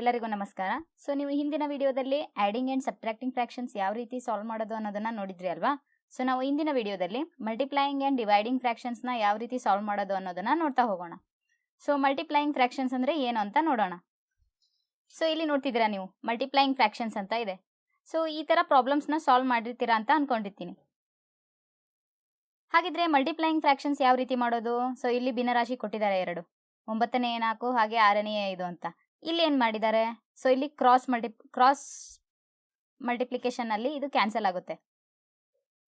ಎಲ್ಲರಿಗೂ ನಮಸ್ಕಾರ. ಸೊ ನೀವು ಹಿಂದಿನ ವಿಡಿಯೋದಲ್ಲಿ ಆ್ಯಡಿಂಗ್ ಆ್ಯಂಡ್ ಸಬ್ಟ್ರಾಕ್ಟಿಂಗ್ ಫ್ರಾಕ್ಷನ್ಸ್ ಯಾವ ರೀತಿ ಸಾಲ್ವ್ ಮಾಡೋದು ಅನ್ನೋದನ್ನ ನೋಡಿದ್ರಿ ಅಲ್ವಾ? ಸೊ ನಾವು ಇಂದಿನ ವಿಡಿಯೋದಲ್ಲಿ ಮಲ್ಟಿಪ್ಲೈಯಿಂಗ್ ಆ್ಯಂಡ್ ಡಿವೈಡಿಂಗ್ ಫ್ರಾಕ್ಷನ್ಸ್ನ ಯಾವ ರೀತಿ ಸಾಲ್ವ್ ಮಾಡೋದು ಅನ್ನೋದನ್ನ ನೋಡ್ತಾ ಹೋಗೋಣ. ಸೊ ಮಲ್ಟಿಪ್ಲೈಯಿಂಗ್ ಫ್ರಾಕ್ಷನ್ಸ್ ಅಂದರೆ ಏನು ಅಂತ ನೋಡೋಣ. ಸೊ ಇಲ್ಲಿ ನೋಡ್ತಿದ್ದೀರಾ ನೀವು? ಮಲ್ಟಿಪ್ಲೈಯಿಂಗ್ ಫ್ರಾಕ್ಷನ್ಸ್ ಅಂತ ಇದೆ. ಸೊ ಈ ಥರ ಪ್ರಾಬ್ಲಮ್ಸ್ನ ಸಾಲ್ವ್ ಮಾಡಿರ್ತೀರಾ ಅಂತ ಅಂದ್ಕೊಂಡಿರ್ತೀನಿ ಹಾಗಿದ್ರೆ ಮಲ್ಟಿಪ್ಲೈಯಿಂಗ್ ಫ್ರಾಕ್ಷನ್ಸ್ ಯಾವ ರೀತಿ ಮಾಡೋದು? ಸೊ ಇಲ್ಲಿ ಭಿನ್ನರಾಶಿ ಕೊಟ್ಟಿದ್ದಾರೆ ಎರಡು. ಒಂಬತ್ತನೇ ನಾಲ್ಕು ಹಾಗೆ ಆರನೇ ಐದು ಅಂತ. ಇಲ್ಲಿ ಏನು ಮಾಡಿದ್ದಾರೆ ಸೊ ಇಲ್ಲಿ ಕ್ರಾಸ್ ಮಲ್ಟಿ ಕ್ರಾಸ್ ಮಲ್ಟಿಪ್ಲಿಕೇಶನ್ ಅಲ್ಲಿ ಇದು ಕ್ಯಾನ್ಸಲ್ ಆಗುತ್ತೆ.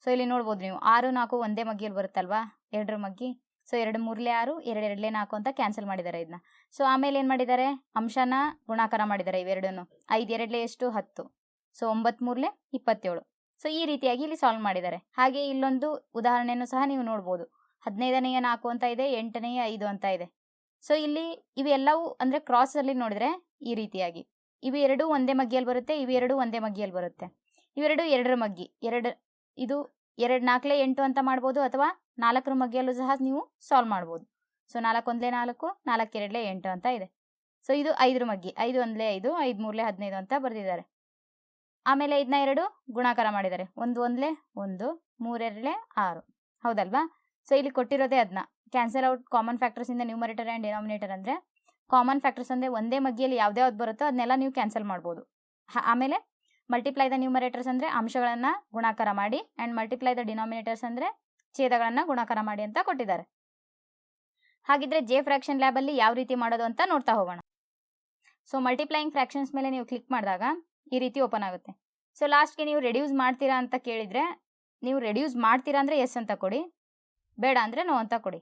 ಸೊ ಇಲ್ಲಿ ನೋಡ್ಬೋದು ನೀವು, ಆರು, ನಾಲ್ಕು ಒಂದೇ ಮಗ್ಗಿಯಲ್ಲಿ ಬರುತ್ತಲ್ವಾ? ಎರಡರ ಮಗ್ಗಿ. ಸೊ ಎರಡು ಮೂರಲೆ ಆರು, ಎರಡು ಎರಡಲೇ ನಾಲ್ಕು ಅಂತ ಕ್ಯಾನ್ಸಲ್ ಮಾಡಿದ್ದಾರೆ ಇದನ್ನ ಸೊ ಆಮೇಲೆ ಏನು ಮಾಡಿದ್ದಾರೆ ಅಂಶನ ಗುಣಾಕಾರ ಮಾಡಿದ್ದಾರೆ ಇವೆರಡನ್ನು. ಐದು ಎರಡಲೆ ಎಷ್ಟು? ಹತ್ತು. ಸೊ ಒಂಬತ್ತು ಮೂರಲೆ ಇಪ್ಪತ್ತೇಳು. ಸೊ ಈ ರೀತಿಯಾಗಿ ಇಲ್ಲಿ ಸಾಲ್ವ್ ಮಾಡಿದ್ದಾರೆ ಹಾಗೆ ಇಲ್ಲೊಂದು ಉದಾಹರಣೆಯನ್ನು ಸಹ ನೀವು ನೋಡ್ಬೋದು. ಹದಿನೈದನೆಯ ನಾಲ್ಕು ಅಂತ ಇದೆ, ಎಂಟನೆಯ ಐದು ಅಂತ ಇದೆ. ಸೊ ಇಲ್ಲಿ ಇವೆಲ್ಲವೂ ಅಂದರೆ ಕ್ರಾಸಲ್ಲಿ ನೋಡಿದ್ರೆ ಈ ರೀತಿಯಾಗಿ. ಇವು ಎರಡೂ ಒಂದೇ ಮಗ್ಗಿಯಲ್ಲಿ ಬರುತ್ತೆ ಇವೆರಡೂ ಒಂದೇ ಮಗ್ಗಿಯಲ್ಲಿ ಬರುತ್ತೆ. ಇವೆರಡು ಎರಡರ ಮಗ್ಗಿ, ಎರಡು ಇದು ಎರಡು ನಾಲ್ಕಲೇ ಎಂಟು ಅಂತ ಮಾಡ್ಬೋದು ಅಥವಾ ನಾಲ್ಕರ ಮಗ್ಗಿಯಲ್ಲೂ ಸಹ ನೀವು ಸಾಲ್ವ್ ಮಾಡ್ಬೋದು. ಸೊ ನಾಲ್ಕು ಒಂದಲೇ ನಾಲ್ಕು ನಾಲ್ಕು ಎರಡಲೇ ಎಂಟು ಅಂತ ಇದೆ. ಸೊ ಇದು ಐದರ ಮಗ್ಗಿ, ಐದು ಒಂದಲೇ ಐದು ಐದು ಮೂರಲೇ ಹದಿನೈದು ಅಂತ ಬರೆದಿದ್ದಾರೆ. ಆಮೇಲೆ ಇದನ್ನ ಎರಡು ಗುಣಾಕಾರ ಮಾಡಿದ್ದಾರೆ. ಒಂದು ಒಂದಲೇ ಒಂದು, ಮೂರೆರಡಲೇ ಆರು. ಹೌದಲ್ವಾ? ಸೊ ಇಲ್ಲಿ ಕೊಟ್ಟಿರೋದೇ ಅದನ್ನ ಕ್ಯಾನ್ಸಲ್ ಔಟ್ ಕಾಮನ್ ಫ್ಯಾಕ್ಟರ್ಸ್ ಇಂದ ನ್ಯೂಮರೇಟರ್ ಆ್ಯಂಡ್ ಡಿನಾಮಿನೇಟರ್ ಅಂದರೆ ಕಾಮನ್ ಫ್ಯಾಕ್ಟರ್ಸ್ ಅಂದರೆ ಒಂದೇ ಮಗ್ಗಿಯಲ್ಲಿ ಯಾವ್ದು ಯಾವ್ದು ಬರುತ್ತೋ ಅದನ್ನೆಲ್ಲ ನೀವು ಕ್ಯಾನ್ಸಲ್ ಮಾಡ್ಬೋದು. ಆಮೇಲೆ ಮಲ್ಟಿಪ್ಲೈ ದ ನ್ಯೂಮರೇಟರ್ಸ್ ಅಂದರೆ ಅಂಶಗಳನ್ನು ಗುಣಾಕಾರ ಮಾಡಿ ಆ್ಯಂಡ್ ಮಲ್ಟಿಪ್ಲೈ ದ ಡಿನಾಮಿನೇಟರ್ಸ್ ಅಂದರೆ ಛೇದಗಳನ್ನು ಗುಣಾಕಾರ ಮಾಡಿ ಅಂತ ಕೊಟ್ಟಿದ್ದಾರೆ. ಹಾಗಿದ್ರೆ ಜೆ ಫ್ರಾಕ್ಷನ್ ಲ್ಯಾಬಲ್ಲಿ ಯಾವ ರೀತಿ ಮಾಡೋದು ಅಂತ ನೋಡ್ತಾ ಹೋಗೋಣ. ಸೊ ಮಲ್ಟಿಪ್ಲೈಯಿಂಗ್ ಫ್ರಾಕ್ಷನ್ಸ್ ಮೇಲೆ ನೀವು ಕ್ಲಿಕ್ ಮಾಡಿದಾಗ ಈ ರೀತಿ ಓಪನ್ ಆಗುತ್ತೆ. ಸೊ ಲಾಸ್ಟ್ಗೆ ನೀವು ರೆಡ್ಯೂಸ್ ಮಾಡ್ತೀರಾ ಅಂತ ಕೇಳಿದರೆ, ನೀವು ರೆಡ್ಯೂಸ್ ಮಾಡ್ತೀರಾ ಅಂದರೆ ಎಸ್ ಅಂತ ಕೊಡಿ, ಬೇಡ ಅಂದರೆ ನೋ ಅಂತ ಕೊಡಿ.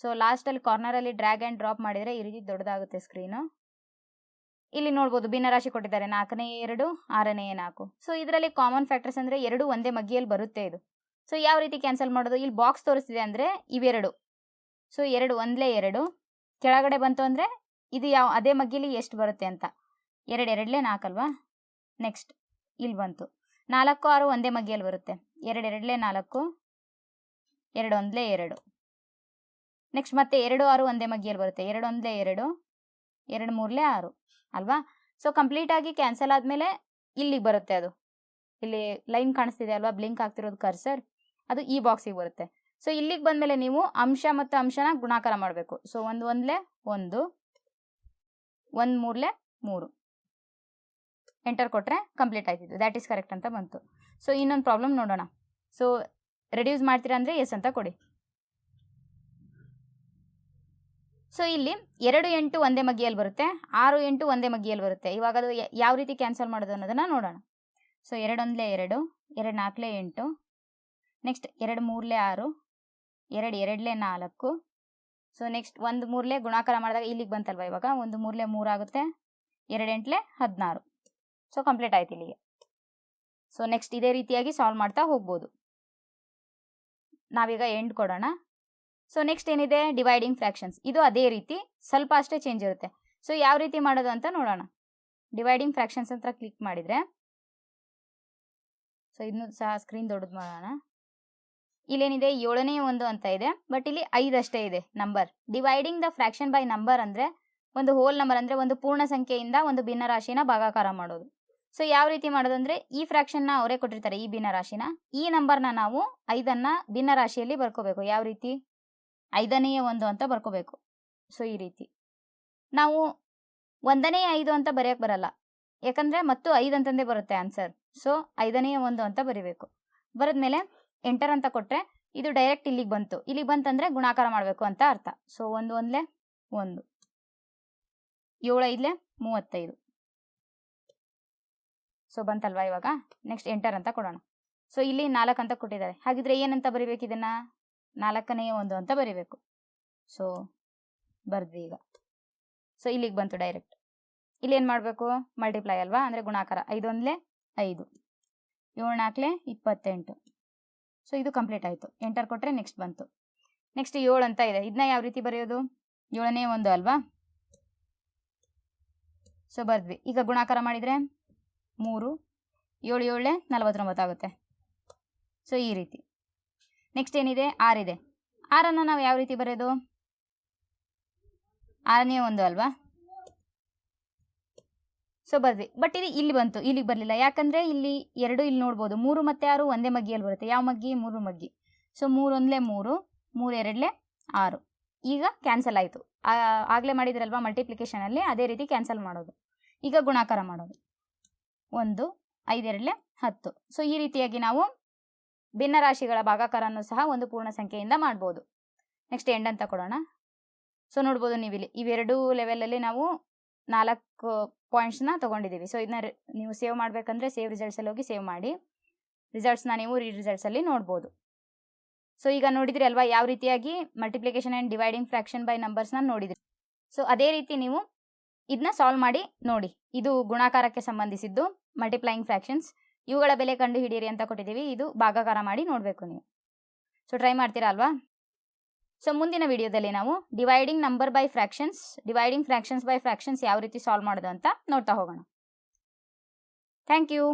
ಸೊ ಲಾಸ್ಟಲ್ಲಿ ಕಾರ್ನರಲ್ಲಿ ಡ್ರ್ಯಾಗ್ ಆ್ಯಂಡ್ ಡ್ರಾಪ್ ಮಾಡಿದರೆ ಈ ರೀತಿ ದೊಡ್ಡದಾಗುತ್ತೆ ಸ್ಕ್ರೀನು ಇಲ್ಲಿ ನೋಡ್ಬೋದು ಭಿನ್ನರಾಶಿ ಕೊಟ್ಟಿದ್ದಾರೆ. ನಾಲ್ಕನೇ ಎರಡು, ಆರನೇ ನಾಲ್ಕು. ಸೊ ಇದರಲ್ಲಿ ಕಾಮನ್ ಫ್ಯಾಕ್ಟರ್ಸ್ ಅಂದರೆ ಎರಡು ಒಂದೇ ಮಗ್ಗಿಯಲ್ಲಿ ಬರುತ್ತೆ ಇದು. ಸೊ ಯಾವ ರೀತಿ ಕ್ಯಾನ್ಸಲ್ ಮಾಡೋದು? ಇಲ್ಲಿ ಬಾಕ್ಸ್ ತೋರಿಸ್ತಿದೆ ಅಂದರೆ ಇವೆರಡು. ಸೊ ಎರಡು ಒಂದಲೇ ಎರಡು. ಕೆಳಗಡೆ ಬಂತು ಅಂದರೆ ಇದು ಯಾವ, ಅದೇ ಮಗ್ಗಿಲಿ ಎಷ್ಟು ಬರುತ್ತೆ ಅಂತ. ಎರಡು ಎರಡಲೇ ನಾಲ್ಕಲ್ವಾ ನೆಕ್ಸ್ಟ್ ಇಲ್ಲಿ ಬಂತು. ನಾಲ್ಕು, ಆರು ಒಂದೇ ಮಗ್ಗಿಯಲ್ಲಿ ಬರುತ್ತೆ. ಎರಡು ಎರಡಲೇ ನಾಲ್ಕು. ಎರಡು ಒಂದಲೇ ಎರಡು. ನೆಕ್ಸ್ಟ್ ಮತ್ತೆ ಎರಡು ಆರು ಒಂದೇ ಮಗ್ಗಿಯಲ್ಲಿ ಬರುತ್ತೆ. ಎರಡು ಒಂದೇ ಎರಡು ಎರಡು ಮೂರಲೇ ಆರು, ಅಲ್ವಾ? ಸೊ ಕಂಪ್ಲೀಟಾಗಿ ಕ್ಯಾನ್ಸಲ್ ಆದಮೇಲೆ ಇಲ್ಲಿಗೆ ಬರುತ್ತೆ ಅದು. ಇಲ್ಲಿ ಲೈನ್ ಕಾಣಿಸ್ತಿದೆ ಅಲ್ವಾ? ಬ್ಲಿಂಕ್ ಆಗ್ತಿರೋದು ಕರ್ಸರ್ ಅದು ಈ ಬಾಕ್ಸಿಗೆ ಬರುತ್ತೆ. ಸೊ ಇಲ್ಲಿಗೆ ಬಂದಮೇಲೆ ನೀವು ಅಂಶ ಮತ್ತು ಅಂಶನ ಗುಣಾಕಾರ ಮಾಡಬೇಕು. ಸೊ ಒಂದು ಒಂದಲೇ ಒಂದು ಒಂದು ಮೂರಲೇ ಮೂರು. ಎಂಟರ್ ಕೊಟ್ಟರೆ ಕಂಪ್ಲೀಟ್ ಆಯ್ತಿದ್ದು ದ್ಯಾಟ್ ಈಸ್ ಕರೆಕ್ಟ್ ಅಂತ ಬಂತು. ಸೊ ಇನ್ನೊಂದು ಪ್ರಾಬ್ಲಮ್ ನೋಡೋಣ. ಸೊ ರೆಡ್ಯೂಸ್ ಮಾಡ್ತೀರಾ ಅಂದರೆ ಎಸ್ ಅಂತ ಕೊಡಿ. ಸೊ ಇಲ್ಲಿ ಎರಡು ಎಂಟು ಒಂದೇ ಮಗ್ಗಿಯಲ್ಲಿ ಬರುತ್ತೆ, ಆರು ಎಂಟು ಒಂದೇ ಮಗ್ಗಿಯಲ್ಲಿ ಬರುತ್ತೆ. ಇವಾಗ ಅದು ಯಾವ ರೀತಿ ಕ್ಯಾನ್ಸಲ್ ಮಾಡೋದು ಅನ್ನೋದನ್ನ ನೋಡೋಣ. ಸೊ ಎರಡೊಂದಲೇ ಎರಡು ಎರಡು ನಾಲ್ಕಲೇ ಎಂಟು ನೆಕ್ಸ್ಟ್ ಎರಡು ಮೂರಲೇ ಆರು, ಎರಡು ಎರಡಲೇ ನಾಲ್ಕು. ಸೊ ನೆಕ್ಸ್ಟ್ ಒಂದು ಮೂರಲೇ ಗುಣಾಕಾರ ಮಾಡಿದಾಗ ಇಲ್ಲಿಗೆ ಬಂತಲ್ವ ಇವಾಗ? ಒಂದು ಮೂರಲೇ ಮೂರಾಗುತ್ತೆ ಎರಡು ಹದಿನಾರು. ಸೊ ಕಂಪ್ಲೀಟ್ ಆಯ್ತು ಇಲ್ಲಿಗೆ. ಸೊ ನೆಕ್ಸ್ಟ್ ಇದೇ ರೀತಿಯಾಗಿ ಸಾಲ್ವ್ ಮಾಡ್ತಾ ಹೋಗ್ಬೋದು. ನಾವೀಗ ಎಂಡ್ ಕೊಡೋಣ. ಸೊ ನೆಕ್ಸ್ಟ್ ಏನಿದೆ? ಡಿವೈಡಿಂಗ್ ಫ್ರ್ಯಾಕ್ಷನ್ಸ್ ಇದು ಅದೇ ರೀತಿ, ಸ್ವಲ್ಪ ಅಷ್ಟೇ ಚೇಂಜ್ ಇರುತ್ತೆ. ಸೊ ಯಾವ ರೀತಿ ಮಾಡೋದು ಅಂತ ನೋಡೋಣ. ಡಿವೈಡಿಂಗ್ ಫ್ರ್ಯಾಕ್ಷನ್ಸ್ ಅಂತ ಕ್ಲಿಕ್ ಮಾಡಿದರೆ ಸೊ ಇದನ್ನು ಸಹ ಸ್ಕ್ರೀನ್ ದೊಡ್ಡದು ಮಾಡೋಣ. ಇಲ್ಲೇನಿದೆ? ಏಳನೇ ಒಂದು ಅಂತ ಇದೆ. ಬಟ್ ಇಲ್ಲಿ ಐದಷ್ಟೇ ಇದೆ number dividing the fraction by number ಅಂದರೆ, ಒಂದು ಹೋಲ್ ನಂಬರ್ ಅಂದರೆ ಒಂದು ಪೂರ್ಣ ಸಂಖ್ಯೆಯಿಂದ ಒಂದು ಭಿನ್ನರಾಶಿನ ಭಾಗಾಕಾರ ಮಾಡೋದು. ಸೊ ಯಾವ ರೀತಿ ಮಾಡೋದು ಅಂದರೆ, ಈ ಫ್ರ್ಯಾಕ್ಷನ್ನ ಅವರೇ ಕೊಟ್ಟಿರ್ತಾರೆ, ಈ ಭಿನ್ನರಾಶಿನ ಈ ನಂಬರ್ನ ನಾವು ಐದನ್ನು ಭಿನ್ನರಾಶಿಯಲ್ಲಿ ಬರ್ಕೋಬೇಕು. ಯಾವ ರೀತಿ? ಐದನೆಯ ಒಂದು ಅಂತ ಬರ್ಕೋಬೇಕು. ಸೊ ಈ ರೀತಿ. ನಾವು ಒಂದನೇ ಐದು ಅಂತ ಬರೆಯಕ್ಕೆ ಬರಲ್ಲ. ಯಾಕಂದರೆ ಮತ್ತು ಐದು ಅಂತಂದೇ ಬರುತ್ತೆ ಆನ್ಸರ್ ಸೊ ಐದನೆಯ ಒಂದು ಅಂತ ಬರಿಬೇಕು. ಬರೆದ್ಮೇಲೆ ಎಂಟರ್ ಅಂತ ಕೊಟ್ಟರೆ ಇದು ಡೈರೆಕ್ಟ್ ಇಲ್ಲಿಗೆ ಬಂತು. ಇಲ್ಲಿಗೆ ಬಂತಂದರೆ ಗುಣಾಕಾರ ಮಾಡಬೇಕು ಅಂತ ಅರ್ಥ. ಸೊ ಒಂದು ಒಂದಲೇ ಒಂದು. ಏಳು ಐದಲೇ ಮೂವತ್ತೈದು. ಸೊ ಬಂತಲ್ವಾ ಇವಾಗ? ನೆಕ್ಸ್ಟ್ ಎಂಟರ್ ಅಂತ ಕೊಡೋಣ. ಸೊ ಇಲ್ಲಿ ನಾಲ್ಕು ಅಂತ ಕೊಟ್ಟಿದ್ದಾರೆ. ಹಾಗಿದ್ರೆ ಏನಂತ ಬರಿಬೇಕು ಇದನ್ನ? ನಾಲ್ಕನೆಯ ಒಂದು ಅಂತ ಬರಿಬೇಕು. ಸೊ ಬರ್ದ್ವಿ ಈಗ. ಸೊ ಇಲ್ಲಿಗೆ ಬಂತು ಡೈರೆಕ್ಟ್ ಇಲ್ಲಿ ಏನು ಮಾಡಬೇಕು? ಮಲ್ಟಿಪ್ಲೈ ಅಲ್ವಾ? ಅಂದರೆ ಗುಣಾಕಾರ. ಐದು ಒಂದಲೇ ಐದು. ಏಳು ನಾಲ್ಕಲೆ ಇಪ್ಪತ್ತೆಂಟು. ಸೊ ಇದು ಕಂಪ್ಲೀಟ್ ಆಯಿತು. ಎಂಟರ್ ಕೊಟ್ಟರೆ ನೆಕ್ಸ್ಟ್ ಬಂತು. ನೆಕ್ಸ್ಟ್ ಏಳು ಅಂತ ಇದೆ. ಇದನ್ನ ಯಾವ ರೀತಿ ಬರೆಯೋದು? ಏಳನೇ ಒಂದು ಅಲ್ವಾ? ಸೊ ಬರ್ದ್ವಿ. ಈಗ ಗುಣಾಕಾರ ಮಾಡಿದರೆ ಮೂರು. ಏಳು ಏಳೇ ನಲವತ್ತೊಂಬತ್ತಾಗುತ್ತೆ ಸೊ ಈ ರೀತಿ. ನೆಕ್ಸ್ಟ್ ಏನಿದೆ? ಆರಿದೆ ಆರನ್ನು ನಾವು ಯಾವ ರೀತಿ ಬರೆಯೋದು ಆರನೇ ಒಂದು ಅಲ್ವಾ? ಸೊ ಬರ್ರಿ. ಬಟ್ ಇದು ಇಲ್ಲಿ ಬಂತು. ಇಲ್ಲಿಗೆ ಬರಲಿಲ್ಲ. ಯಾಕಂದರೆ ಇಲ್ಲಿ ಎರಡು ಇಲ್ಲಿ ನೋಡ್ಬೋದು. ಮೂರು ಮತ್ತು ಆರು ಒಂದೇ ಮಗ್ಗಿಯಲ್ಲಿ ಬರುತ್ತೆ. ಯಾವ ಮಗ್ಗಿ? ಮೂರು ಮಗ್ಗಿ. ಸೊ ಮೂರೊಂದಲೇ ಮೂರು ಮೂರು ಎರಡಲೇ ಆರು. ಈಗ ಕ್ಯಾನ್ಸಲ್ ಆಯಿತು. ಆಗಲೇ ಮಾಡಿದ್ರಲ್ವಾ ಮಲ್ಟಿಪ್ಲಿಕೇಶನಲ್ಲಿ ಅದೇ ರೀತಿ ಕ್ಯಾನ್ಸಲ್ ಮಾಡೋದು. ಈಗ ಗುಣಾಕಾರ ಮಾಡೋದು. ಒಂದು, ಐದೆರಡಲೇ ಹತ್ತು. ಸೊ ಈ ರೀತಿಯಾಗಿ ನಾವು ಭಿನ್ನರಾಶಿಗಳ ಭಾಗಾಕಾರನ್ನು ಸಹ ಒಂದು ಪೂರ್ಣ ಸಂಖ್ಯೆಯಿಂದ ಮಾಡ್ಬೋದು. ನೆಕ್ಸ್ಟ್ ಎಂಡ್ ಅಂತ ಕೊಡೋಣ. ಸೊ ನೋಡ್ಬೋದು ನೀವು ಇಲ್ಲಿ ಇವೆರಡೂ ಲೆವೆಲಲ್ಲಿ ನಾವು ನಾಲ್ಕು ಪಾಯಿಂಟ್ಸ್ನ ತೊಗೊಂಡಿದ್ದೀವಿ. ಸೊ ಇದನ್ನ ನೀವು ಸೇವ್ ಮಾಡಬೇಕಂದ್ರೆ ಸೇವ್ ರಿಸಲ್ಟ್ಸಲ್ಲಿ ಹೋಗಿ ಸೇವ್ ಮಾಡಿ. ರಿಸಲ್ಟ್ಸ್ನ ನೀವು ರೀ ರಿಸಲ್ಟ್ಸಲ್ಲಿ ನೋಡ್ಬೋದು. ಸೊ ಈಗ ನೋಡಿದ್ರಿ ಅಲ್ವಾ? ಯಾವ ರೀತಿಯಾಗಿ multiplication and dividing fraction by ನಂಬರ್ಸ್ನ ನೋಡಿದ್ರಿ. ಸೊ ಅದೇ ರೀತಿ ನೀವು ಇದನ್ನ ಸಾಲ್ವ್ ಮಾಡಿ ನೋಡಿ. ಇದು ಗುಣಾಕಾರಕ್ಕೆ ಸಂಬಂಧಿಸಿದ್ದು ಮಲ್ಟಿಪ್ಲೈಯಿಂಗ್ ಫ್ರ್ಯಾಕ್ಷನ್ಸ್ ಇವುಗಳ ಬೆಲೆ ಕಂಡು ಹಿಡಿಯಿರಿ ಅಂತ ಕೊಟ್ಟಿದ್ದೀವಿ. ಇದು ಭಾಗಾಕಾರ ಮಾಡಿ ನೋಡಬೇಕು ನೀವು. ಸೊ ಟ್ರೈ ಮಾಡ್ತೀರಾ ಅಲ್ವಾ? ಸೊ ಮುಂದಿನ ವಿಡಿಯೋದಲ್ಲಿ ನಾವು dividing number by fractions dividing fractions by fractions ಯಾವ ರೀತಿ ಸಾಲ್ವ್ ಮಾಡೋದು ಅಂತ ನೋಡ್ತಾ ಹೋಗೋಣ. Thank you